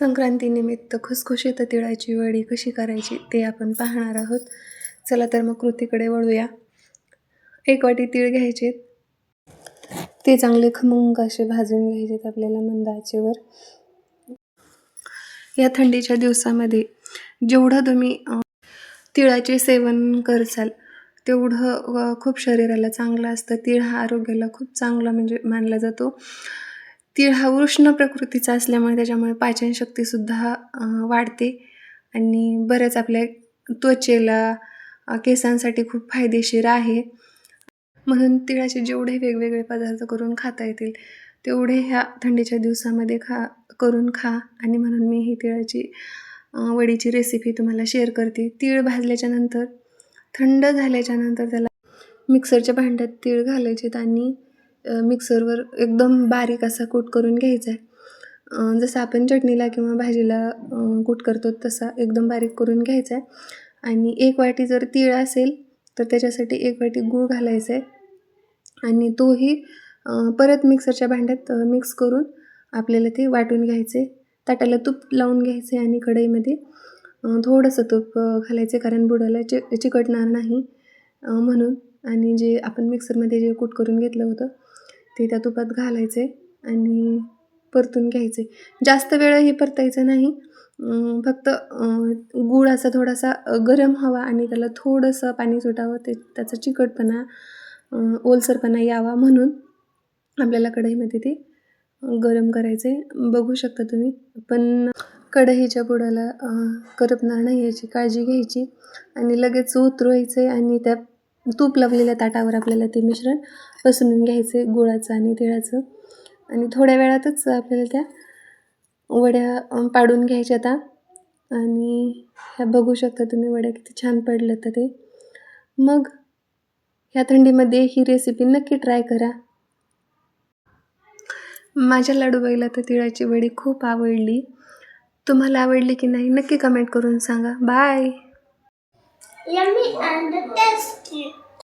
संक्रांतीनिमित्त खुसखुशीत तिळाची वडी कशी करायची ते आपण पाहणार आहोत. चला तर मग कृतीकडे वळूया. एक वाटी तीळ घ्यायचे. ते चांगले खमंग असे भाजून घ्यायचेत आपल्याला मंद आचेवर या थंडीच्या दिवसामध्ये जेवढं तुम्ही तिळाचे सेवन करसाल तेवढं खूप शरीराला चांगलं असतं. तीळ हा आरोग्याला खूप चांगला म्हणजे मानला जातो. तीळ हा उष्ण प्रकृतीचा असल्यामुळे त्याच्यामुळे पाचनशक्तीसुद्धा वाढते. आणि बऱ्याच आपल्या त्वचेला केसांसाठी खूप फायदेशीर आहे. म्हणून तिळाचे जेवढे वेगवेगळे पदार्थ करून खाता येतील तेवढे ह्या थंडीच्या दिवसामध्ये खा करून खा. आणि म्हणून मी ही तिळाची वडीची रेसिपी तुम्हाला शेअर करते. तीळ भाजल्याच्या नंतर थंड झाल्याच्यानंतर त्याला मिक्सरच्या भांड्यात तीळ घालायचेत आणि मिक्सरवर एकदम बारीक असा कूट करून घ्यायचा आहे. जसं आपण चटणीला किंवा भाजीला कूट करतो तसा एकदम बारीक करून घ्यायचा आहे. आणि एक वाटी जर तीळ असेल तर त्याच्यासाठी एक वाटी गूळ घालायचा आहे. आणि तोही परत मिक्सरच्या भांड्यात मिक्स करून आपल्याला ते वाटून घ्यायचे ताटाला तूप लावून घ्यायचे आणि कढईमध्ये थोडंसं तूप घालायचे कारण बुडाला चि चिकटणार नाही म्हणून. आणि जे आपण मिक्सरमध्ये जे कूट करून घेतलं होतं ते त्या तुपात घालायचे आणि परतून घ्यायचे. जास्त वेळही परतायचं नाही. फक्त अं, गूळ असा थोडासा गरम हवा आणि त्याला थोडंसं पाणी सुटावं ते त्याचा चिकटपणा ओलसरपणा यावा म्हणून आपल्याला कढईमध्ये ते गरम करायचे. बघू शकता तुम्ही पण कढईच्या बुडाला करपणार नाही याची काळजी घ्यायची आणि लगेच उतरवायचं आहे आणि त्या तूप लावलेल्या ताटावर आपल्याला ते मिश्रण पसरून घ्यायचे गुळाचं आणि तिळाचं. आणि थोड्या वेळातच आपल्याला त्या वड्या पाडून घ्यायच्या आता. आणि ह्या बघू शकता तुम्ही वड्या किती छान पडल्या तर ते. मग ह्या थंडीमध्ये ही रेसिपी नक्की ट्राय करा. माझ्या लाडूबाईला तर तिळाची वडी खूप आवडली. तुम्हाला आवडली की नाही नक्की कमेंट करून सांगा. Bye Yummy and tasty.